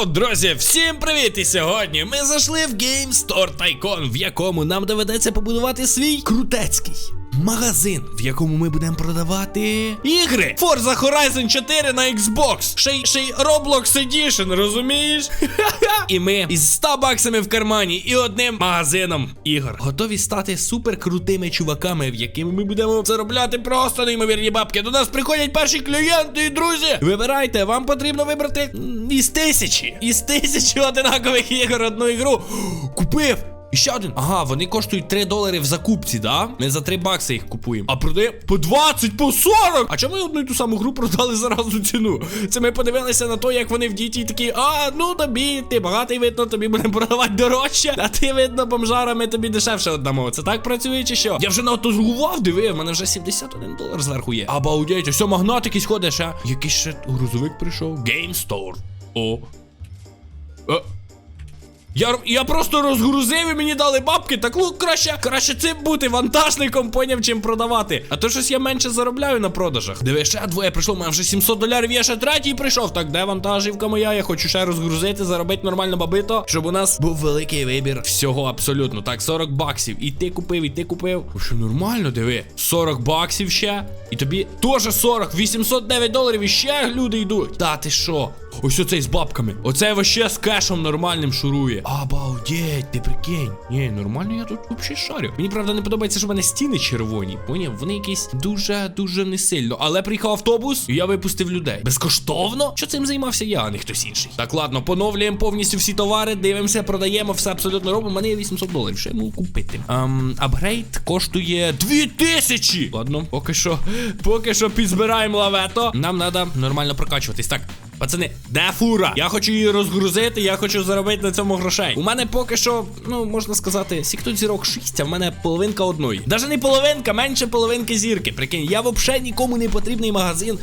Йоу, друзі, всім привіт! І сьогодні ми зайшли в Game Store Tycoon, в якому нам доведеться побудувати свій крутецький. Магазин, в якому ми будемо продавати ігри. Forza Horizon 4 на Xbox. Ще й ще й Roblox Edition, розумієш? І ми із 100 баксами в кармані і одним магазином ігор готові стати супер крутими чуваками, в якими ми будемо заробляти просто неймовірні бабки. До нас приходять перші клієнти і друзі. Вибирайте, вам потрібно вибрати із тисячі. Із тисячі одинакових ігор одну ігру. Купив. І ще один. Ага, вони коштують 3 долари в закупці, да? Ми за 3 бакси їх купуємо. А продає по 20, по 40! А чому ми одну і ту саму гру продали за ціну? Це ми подивилися на те, як вони в діті такі, а, ну тобі, ти багатий видно, тобі будемо продавати дорожче, а ти видно, бомжара, ми тобі дешевше віддамо. Це так працює чи що? Я вже на торгував, диви, в мене вже 71 долар зверху є. Обалдеть, ось магнат якийсь ходить, ще. Якийсь ще грузовик прийшов. Game Store. О. Е. Я, я просто розгрузив і мені дали бабки, так ну краще, краще цим бути вантажником, поняв, чим продавати. А то щось я менше заробляю на продажах. Диви, ще двоє прийшло, у мене вже 700 долярів, я ще третій прийшов. Так, де вантажівка моя? Я хочу ще розгрузити, заробити нормально бабито, щоб у нас був великий вибір всього абсолютно. Так, 40 баксів. І ти купив, і ти купив. Що нормально, диви. 40 баксів ще. І тобі теж 40, 809 доларів і ще люди йдуть. Та ти що? Ось оцей з бабками. Оцей вообще з кешем нормальним шурує. Обалдеть, ти прикинь. Ні, нормально я тут взагалі шарю. Мені правда не подобається, що в мене стіни червоні. Поняв? Вони якісь дуже-дуже не сильно. Але приїхав автобус, і я випустив людей. Безкоштовно? Що цим займався я, а не хтось інший. Так, ладно, поновлюємо повністю всі товари, дивимося, продаємо, все абсолютно робимо. У мене є 800 доларів. Що я купити? Ам, апгрейд коштує 2000! Ладно, поки що, поки що підзбираємо лавето. Нам треба нормально прокачуватись. Так. Пацани, де фура? Я хочу її розгрузити, я хочу заробити на цьому грошей. У мене поки що, ну можна сказати, сікту зірок 6, а в мене половинка одної. Даже не половинка, менше половинки зірки. Прикинь, я взагалі нікому не потрібний магазин.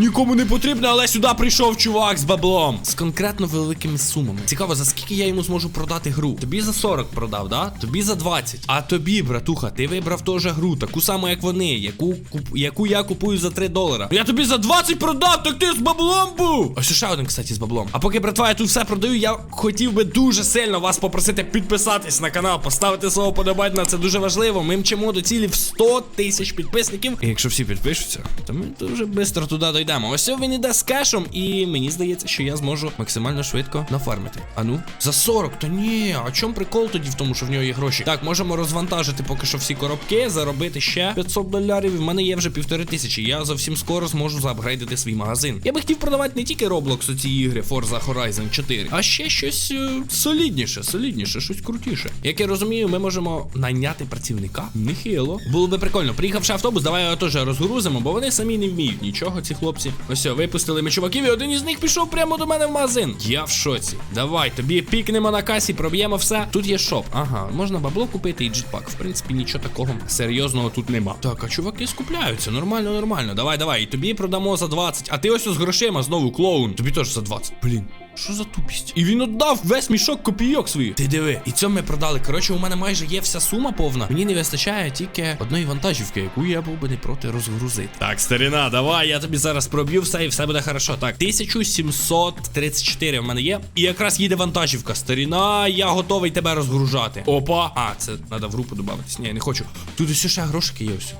Нікому не потрібно, але сюди прийшов чувак з баблом. З конкретно великими сумами. Цікаво, за скільки я йому зможу продати гру? Тобі за 40 продав, да? Тобі за 20. А тобі, братуха, ти вибрав теж гру, таку саму, як вони, яку, куп... яку я купую за 3 долара. Я тобі за 20 продав, так ти з баблом був. Ось ще один, кстати, з баблом. А поки, братва, я тут все продаю, я хотів би дуже сильно вас попросити підписатись на канал, поставити слово подобати це дуже важливо. Ми мчимо до цілі в 100 тисяч підписників. І якщо всі підпишуться, то ми дуже швидко туди дійдемо. Ось він іде з кешем, і мені здається, що я зможу максимально швидко нафармити. А ну, за 40, то ні. А чому прикол тоді в тому, що в нього є гроші? Так, можемо розвантажити поки що всі коробки, заробити ще 500 долярів. В мене є вже півтори тисячі. Я зовсім скоро зможу заапгрейдити свій магазин. Я би хотів продавати не тільки Roblox у ці ігри Forza Horizon 4, а ще щось е, солідніше, солідніше, щось крутіше. Як я розумію, ми можемо найняти працівника. Нехило. Було би прикольно. Приїхавши автобус, давай його теж розгрузимо, бо вони самі не вміють нічого, ці хлопці. Ось випустили ми чуваків, і один із них пішов прямо до мене в магазин. Я в шоці. Давай, тобі пікнемо на касі, проб'ємо все. Тут є шоп. Ага, можна бабло купити і джетпак. В принципі, нічого такого серйозного тут нема. Так, а чуваки скупляються. Нормально, нормально. Давай, давай. І тобі продамо за 20. А ти ось з грошима знову клоун. Тобі теж за 20. Блін. Що за тупість? І він отдав весь мішок копійок своїх. Ти диви, і цьому ми продали. Коротше, у мене майже є вся сума повна. Мені не вистачає тільки одної вантажівки, яку я був би не проти розгрузити. Так, старина, давай, я тобі зараз проб'ю все і все буде хорошо. Так, 1734 в мене є. І якраз їде вантажівка. Старіна, я готовий тебе розгружати. Опа. А, це треба в групу додатись. Ні, не хочу. Тут ось ще грошики є ось.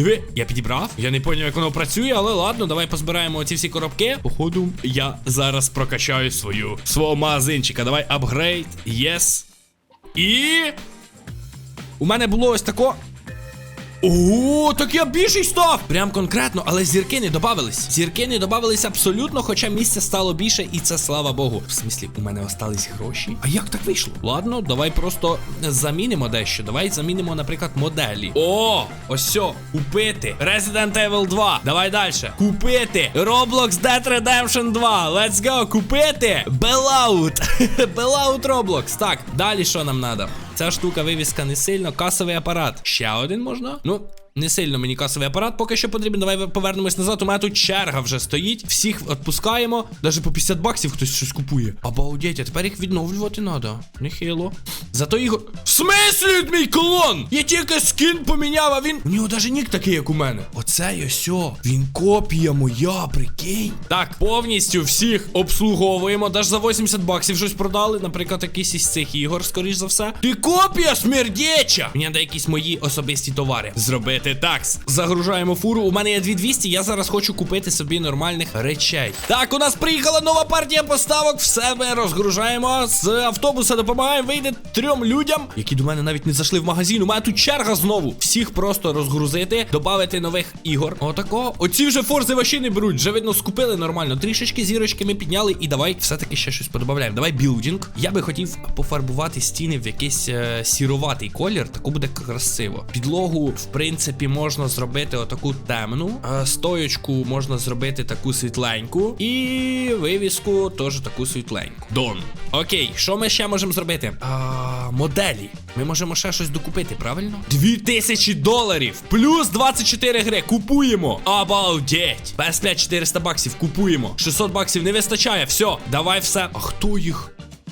Диви, я підібрав. Я не поняв, як воно працює, але ладно, давай позбираємо оці всі коробки. Походу, я зараз прокачаю свою свого магазинчика. Давай апгрейд. Єс. І. У мене було ось тако. О, так я більший став! Прям конкретно, але зірки не додавались. Зірки не додавались абсолютно, хоча місця стало більше, і це слава Богу. В смислі, у мене остались гроші. А як так вийшло? Ладно, давай просто замінимо дещо. Давай замінимо, наприклад, моделі. О, ось все, купити. Resident Evil 2. Давай далі. Купити. Roblox Dead Redemption 2. Let's go. Купити. Bellout. Bellout Roblox. Так, далі що нам треба? Ця штука вивіска не сильно. Касовий апарат. Ще один можна? Ну, Не сильно мені касовий апарат поки що потрібен. Давай повернемось назад. У мене тут черга вже стоїть. Всіх відпускаємо. Навіть по 50 баксів хтось щось купує. Обалдеть, а тепер їх відновлювати треба. Нехило. Зато ігор. Смислі мій клон? Я тільки скін поміняв, а він. У нього навіть нік такий, як у мене. Оце ось о. Він копія моя, прикинь. Так, повністю всіх обслуговуємо. Даже за 80 баксів щось продали. Наприклад, якийсь із цих ігор, скоріш за все. Ти копія смердяча! Мені треба якісь мої особисті товари. Зробити такс. Загружаємо фуру. У мене є 2200. Я зараз хочу купити собі нормальних речей. Так, у нас приїхала нова партія поставок. Все ми розгружаємо. З автобуса допомагаємо вийти трьом людям, які до мене навіть не зайшли в магазин. У мене тут черга знову. Всіх просто розгрузити, додати нових ігор. Отако. Оці вже форзи ваші не беруть. Вже видно, скупили нормально. Трішечки зірочки ми підняли. І давай все-таки ще щось подобавляємо. Давай білдінг. Я би хотів пофарбувати стіни в якийсь е, сіроватий колір. Таку буде красиво. Підлогу, в принципі, можна зробити отаку темну. Стоєчку можна зробити таку світленьку. І вивіску теж таку світленьку. Дон. Окей, що ми ще можемо зробити? А, моделі. Ми можемо ще щось докупити, правильно? 2000 доларів. Плюс 24 гри. Купуємо. Обалдеть. PS5 400 баксів. Купуємо. 600 баксів не вистачає. Все, давай все. А хто їх?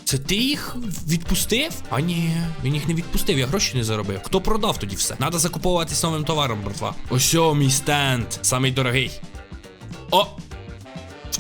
Це ти їх відпустив? А ні, він їх не відпустив, я гроші не заробив. Хто продав тоді все? Надо закуповуватись новим товаром, братва. Ось мій стенд. Самий дорогий. О!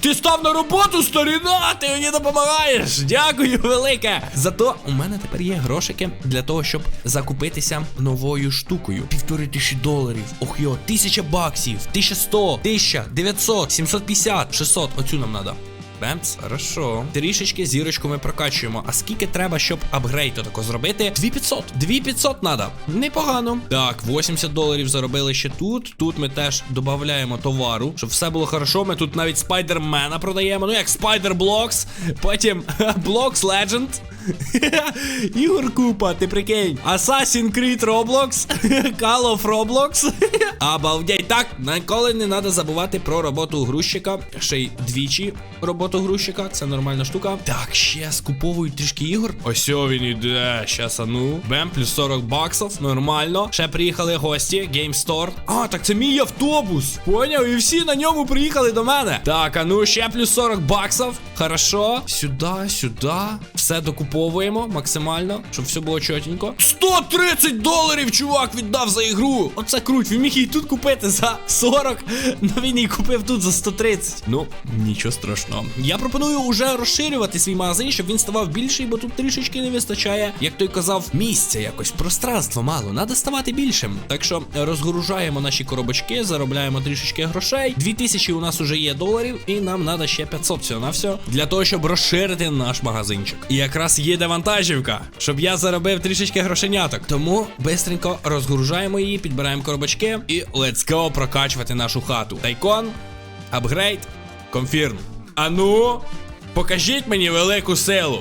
Ти став на роботу, старіна, ти мені допомагаєш. Дякую, велике. Зато у мене тепер є грошики для того, щоб закупитися новою штукою. Півтори тисячі доларів. Ох йо, тисяча баксів, 1100, 1000, 900, 750, 600. Оцю нам надо. Бемц, хорошо. Трішечки зірочку ми прокачуємо. А скільки треба, щоб апгрейд тако зробити? 2500. 2500 надо. Непогано. Так, 80 доларів заробили ще тут. Тут ми теж додаємо товару, щоб все було хорошо. Ми тут навіть спайдермена продаємо. Ну як спайдерблокс. Потім блокс Legend. Ігор Купа, ти прикинь. Assassin's Creed Roblox. Call of Roblox. Обалдеть. Так, ніколи не треба забувати про роботу грузчика. Ще й двічі роботу грузчика. Це нормальна штука. Так, ще скуповують трішки ігор. Ось він іде. Щас, а ну. Бем, плюс 40 баксів. Нормально. Ще приїхали гості. Game Store. А, так це мій автобус. Поняв? І всі на ньому приїхали до мене. Так, а ну ще плюс 40 баксів. Хорошо. Сюди, сюди. Все докуповуємо максимально, щоб все було чотенько. 130 доларів, чувак, віддав за ігру. Оце круть. Він міг її тут купити за 40. Ну він її купив тут за 130. Ну, нічого страшного. Я пропоную уже розширювати свій магазин, щоб він ставав більший, бо тут трішечки не вистачає, як той казав, місця якось, пространства мало. Надо ставати більшим. Так що розгружаємо наші коробочки, заробляємо трішечки грошей. 2000 у нас уже є доларів, і нам треба ще 500 всього на все для того, щоб розширити наш магазинчик. І якраз їде вантажівка, щоб я заробив трішечки грошеняток. Тому бистренько розгружаємо її, підбираємо коробочки і let's go прокачувати нашу хату. Тайкон, апгрейд, конфірм. А ну, покажіть мені велику силу.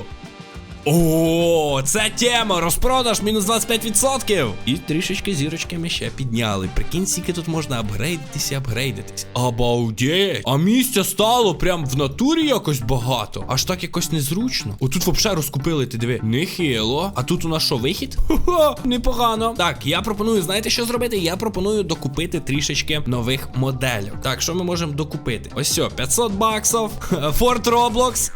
О, це тема! Розпродаж мінус 25%. І трішечки зірочки ми ще підняли. Прикинь, скільки тут можна апгрейдитися, апгрейдитись. Обалдеть! А місця стало прям в натурі якось багато. Аж так якось незручно. Отут взагалі розкупили, ти диви. Нехило. А тут у нас що, вихід? Хо-хо, непогано. Так, я пропоную, знаєте, що зробити? Я пропоную докупити трішечки нових моделів. Так, що ми можемо докупити? Ось все, 500 баксів. Форт Roblox.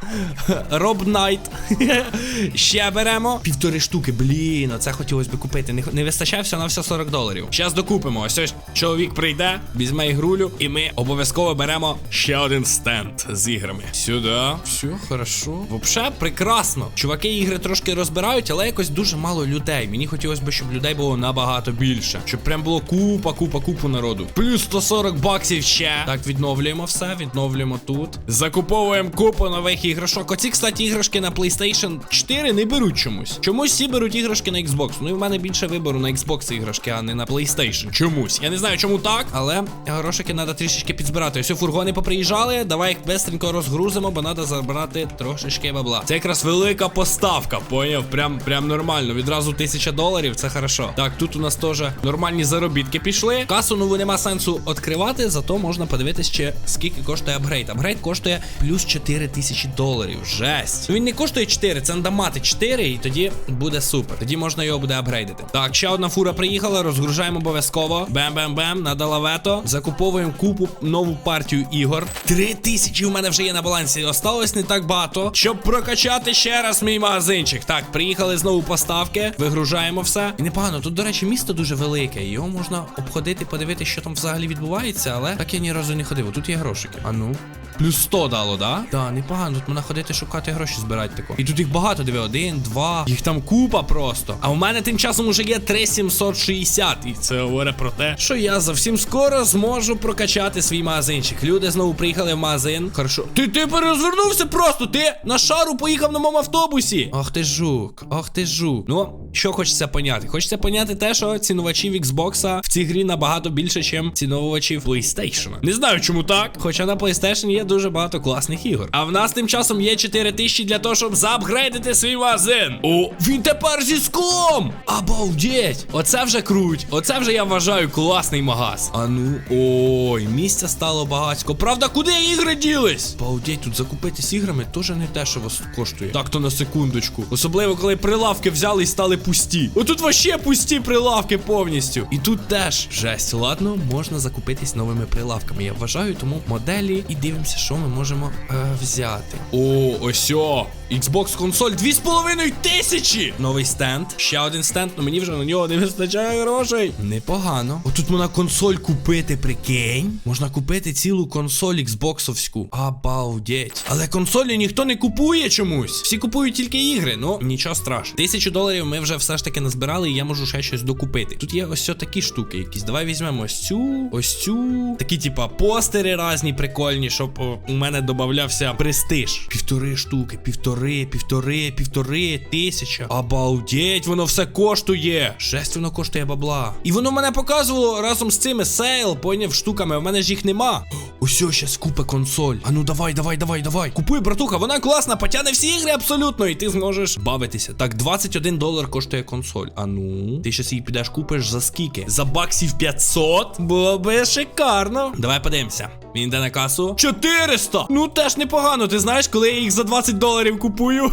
Роб Найт. Ще беремо півтори штуки. Блін, оце хотілося б купити. Не, не вистачає все на все 40 доларів. Зараз докупимо. Ось ось чоловік прийде, візьме ігрулю, і ми обов'язково беремо ще один стенд з іграми. Сюди. Все, хорошо. Вообще прекрасно. Чуваки ігри трошки розбирають, але якось дуже мало людей. Мені хотілося б, щоб людей було набагато більше. Щоб прям було купа, купа, купу народу. Плюс 140 баксів ще. Так, відновлюємо все, відновлюємо тут. Закуповуємо купу нових іграшок. Оці, кстати, іграшки на PlayStation 4 не беруть чомусь. Чомусь всі беруть іграшки на Xbox. Ну і в мене більше вибору на Xbox іграшки, а не на PlayStation. Чомусь. Я не знаю, чому так, але грошики треба трішечки підзбирати. Ось фургони поприїжджали. Давай їх бестренько розгрузимо, бо треба забрати трошечки бабла. Це якраз велика поставка, поняв? Прям прям нормально. Відразу тисяча доларів, це хорошо. Так, тут у нас теж нормальні заробітки пішли. Касу нову нема сенсу відкривати, зато можна подивитись, чи скільки коштує апгрейд. Апгрейд коштує плюс 4 тисячі доларів. Жесть. Він не коштує 4, це треба мати 4, і тоді буде супер. Тоді можна його буде апгрейдити. Так, ще одна фура приїхала, розгружаємо обов'язково. Бем-бем-бем, на далавето. Закуповуємо купу нову партію ігор. Три тисячі у мене вже є на балансі. Осталось не так багато, щоб прокачати ще раз мій магазинчик. Так, приїхали знову поставки, вигружаємо все. І непогано, тут, до речі, місто дуже велике. Його можна обходити, подивитися, що там взагалі відбувається, але так я ні разу не ходив. Тут є грошики. А ну. Плюс 100 дало, да? Да, непогано. Тут можна ходити шукати гроші, збирати тако. І тут їх багато, диви, один, два. Їх там купа просто. А у мене тим часом уже є 3760. І це говорить про те, що я зовсім скоро зможу прокачати свій магазинчик. Люди знову приїхали в магазин. Хорошо. Ти ти перезвернувся просто. Ти на шару поїхав на моєму автобусі. Ах ти жук, ах ти жук. Ну, що хочеться поняти? Хочеться поняти те, що цінувачів Xbox в цій грі набагато більше, ніж цінувачів PlayStation. Не знаю, чому так. Хоча на PlayStation є дуже багато класних ігор. А в нас тим часом є 4 тисячі для того, щоб заапгрейдити свій магазин. О, він тепер зі склом! Обалдеть! Оце вже круть. Оце вже я вважаю класний магаз. А ну, ой, місця стало багатько. Правда, куди ігри ділись? Обалдеть, тут закупитись іграми теж не дешево коштує. Так то на секундочку. Особливо, коли прилавки взяли і стали пусті. Отут вообще пусті прилавки повністю. І тут теж жесть. Ладно, можна закупитись новими прилавками. Я вважаю, тому моделі і дивимося, що ми можемо е, взяти. О, ось о! Xbox консоль 2,5 тисячі! Новий стенд. Ще один стенд, але мені вже на нього не вистачає грошей. Непогано. Отут можна консоль купити, прикинь. Можна купити цілу консоль Xboxовську. Обалдеть. Але консолі ніхто не купує чомусь. Всі купують тільки ігри. Ну, нічого страшного. Тисячу доларів ми вже все ж таки назбирали, і я можу ще щось докупити. Тут є ось такі штуки якісь. Давай візьмемо ось цю, ось цю. Такі, типа, постери різні, прикольні, щоб о, у мене додавався престиж. Півтори штуки, півтори, півтори, півтори тисяча. Обалдеть, воно все коштує. Жесть, воно коштує бабла. І воно мене показувало разом з цими сейл, поняв, штуками. в мене ж їх нема. Ось ось щас консоль. А ну давай, давай, давай, давай. Купуй, братуха, вона класна, потягне всі ігри абсолютно, і ти зможеш бавитися. Так, 21 долар коштує консоль. А ну, ти щас її підеш купиш за скільки? За баксів 500? Було би шикарно. Давай подивимося. Він йде на касу. 400! Ну теж непогано. Ти знаєш, коли я їх за 20 доларів купую.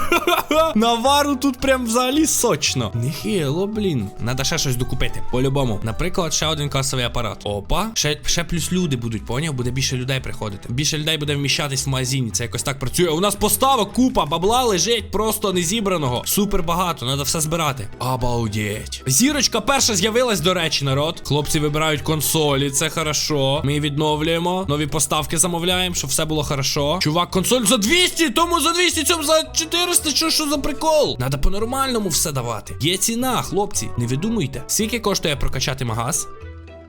Навару тут прям взагалі сочно. Нехило, блін. Надо ще щось докупити. По-любому. Наприклад, ще один касовий апарат. Опа. Ще, ще плюс люди будуть, поняв? Буде більше людей приходити. Більше людей буде вміщатись в магазині. Це якось так працює. У нас поставок купа, бабла лежить просто незібраного. Супер багато, треба все збирати. Обалдеть. Зірочка перша з'явилась, до речі, народ. Хлопці вибирають консолі, це хорошо. Ми відновлюємо. Нові поставки замовляємо, щоб все було хорошо. Чувак, консоль за 200, тому за 200, цьому за 400. Що що за прикол? Надо по-нормальному все давати. Є ціна, хлопці. Не видумуйте. Скільки коштує прокачати магаз?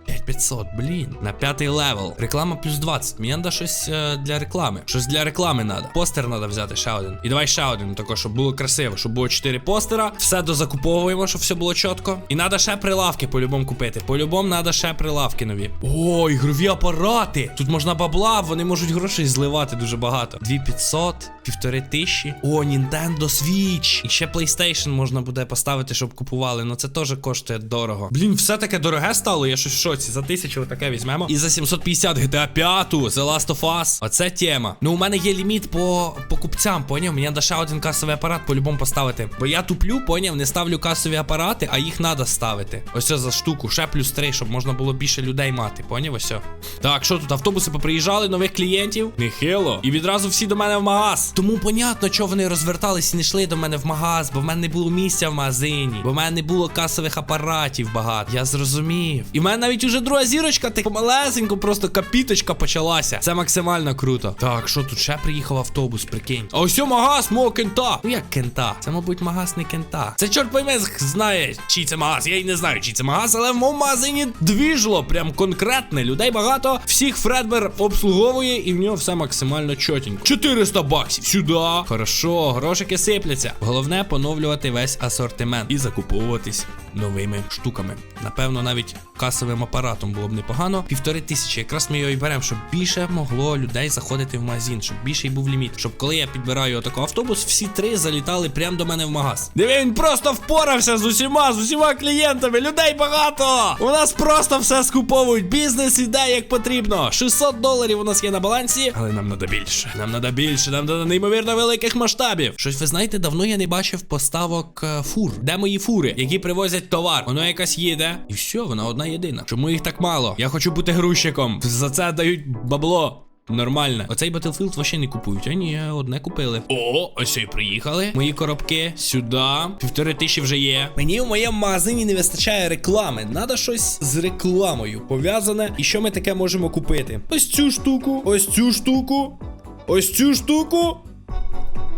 5500, блін. На п'ятий левел. Реклама плюс 20. Мені треба щось е, для реклами. Щось для реклами треба. Постер треба взяти ще один. І давай ще один, тако, щоб було красиво, щоб було 4 постера. Все дозакуповуємо, щоб все було чітко. І треба ще прилавки по-любому купити. По-любому треба ще прилавки нові. О, ігрові апарати. Тут можна бабла, вони можуть грошей зливати дуже багато. 2500, півтори тисячі. О, Nintendo Switch. І ще PlayStation можна буде поставити, щоб купували. Ну це теж коштує дорого. Блін, все таке дороге стало, я щось в шоці. За тисячу таке візьмемо. І за 750 GTA 5, The Last of Us. Оце тема. Ну, у мене є ліміт по покупцям, поняв? Мені треба ще один касовий апарат по-любому поставити. Бо я туплю, поняв, не ставлю касові апарати, а їх треба ставити. Ось це за штуку, ще плюс 3, щоб можна було більше людей мати. Поняв? Ось. все. Так, що тут? Автобуси поприїжджали, нових клієнтів. Нехило. І відразу всі до мене в магаз. Тому понятно, чого вони розвертались і не йшли до мене в магаз, бо в мене не було місця в магазині, бо в мене не було касових апаратів багато. Я зрозумів. І в мене навіть уже друга зірочка, так помалесенько, просто капіточка почалася. Це максимально круто. Так, що тут ще приїхав автобус, прикинь. А ось магаз мого кента. Ну як кента? Це, мабуть, магаз не кента. Це чорт пойме знає, чий це магаз. Я й не знаю, чий це магаз, але в моєму магазині двіжло, прям конкретне. Людей багато. Всіх Фредбер обслуговує, і в нього все максимально чотенько. 400 баксів. Сюди. Хорошо, грошики сипляться. Головне поновлювати весь асортимент і закуповуватись новими штуками. Напевно, навіть касовим апаратом було б непогано. Півтори тисячі. Якраз ми його і беремо, щоб більше могло людей заходити в магазин, щоб більший був ліміт. Щоб коли я підбираю отакий автобус, всі три залітали прямо до мене в магаз. Диви, він просто впорався з усіма, з усіма клієнтами. Людей багато. У нас просто все скуповують. Бізнес іде як потрібно. 600 доларів у нас є на балансі, але нам треба більше. Нам треба більше, нам треба неймовірно великих масштабів. Щось ви знаєте, давно я не бачив поставок е, фур. Де мої фури, які привозять товар? Воно якась їде, і все, вона одна єдина. Чому їх так мало? Я хочу бути грузчиком. За це дають бабло. Нормально. Оцей Battlefield вообще не купують. А ні, одне купили. О, ось і приїхали. Мої коробки сюди. Півтори тисячі вже є. Мені в моєму магазині не вистачає реклами. Надо щось з рекламою пов'язане. І що ми таке можемо купити? Ось цю штуку, ось цю штуку, ось цю штуку.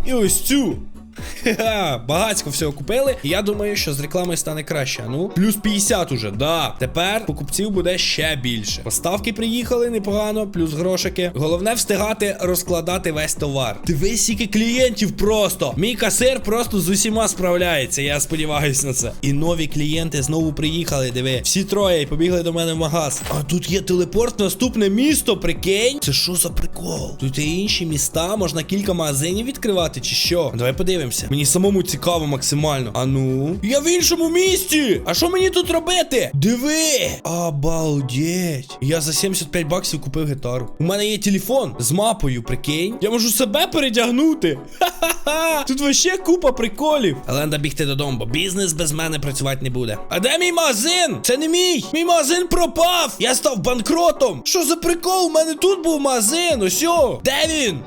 І ось цю. Ха-ха, багацько всього купили. І я думаю, що з рекламою стане краще. Ну, плюс 50 уже, да. Тепер покупців буде ще більше. Поставки приїхали непогано, плюс грошики. Головне встигати розкладати весь товар. Дивись, скільки клієнтів просто. Мій касир просто з усіма справляється. Я сподіваюся на це. І нові клієнти знову приїхали. Диви, всі троє і побігли до мене в магаз. А тут є телепорт, наступне місто, прикинь. Це що за прикол? Тут є інші міста, можна кілька магазинів відкривати, чи що? Давай подивимося. Мені самому цікаво максимально. А ну. Я в іншому місті. А що мені тут робити? Диви! Обалдеть. Я за 75 баксів купив гітару. У мене є телефон з мапою, прикинь. Я можу себе передягнути. Ха-ха-ха. Тут вообще купа приколів. Але треба бігти додому, бо бізнес без мене працювати не буде. А де мій магазин? Це не мій. Мій магазин пропав. Я став банкротом. Що за прикол? У мене тут був магазин. Ось. Де він?